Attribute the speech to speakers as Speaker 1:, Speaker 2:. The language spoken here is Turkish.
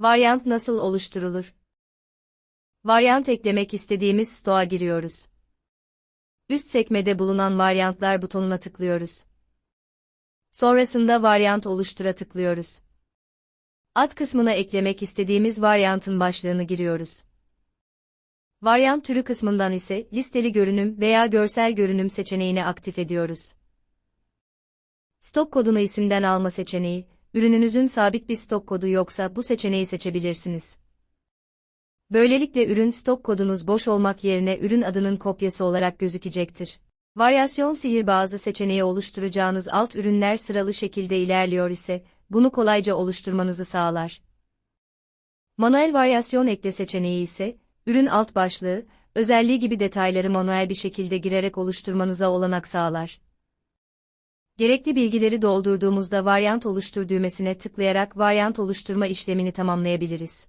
Speaker 1: Varyant nasıl oluşturulur? Varyant eklemek istediğimiz stoğa giriyoruz. Üst sekmede bulunan varyantlar butonuna tıklıyoruz. Sonrasında varyant oluştura tıklıyoruz. Ad kısmına eklemek istediğimiz varyantın başlığını giriyoruz. Varyant türü kısmından ise listeli görünüm veya görsel görünüm seçeneğini aktif ediyoruz. Stok kodunu isimden alma seçeneği, ürününüzün sabit bir stok kodu yoksa bu seçeneği seçebilirsiniz. Böylelikle ürün stok kodunuz boş olmak yerine ürün adının kopyası olarak gözükecektir. Varyasyon sihirbazı seçeneği oluşturacağınız alt ürünler sıralı şekilde ilerliyor ise, bunu kolayca oluşturmanızı sağlar. Manuel varyasyon ekle seçeneği ise, ürün alt başlığı, özelliği gibi detayları manuel bir şekilde girerek oluşturmanıza olanak sağlar. Gerekli bilgileri doldurduğumuzda varyant oluştur düğmesine tıklayarak varyant oluşturma işlemini tamamlayabiliriz.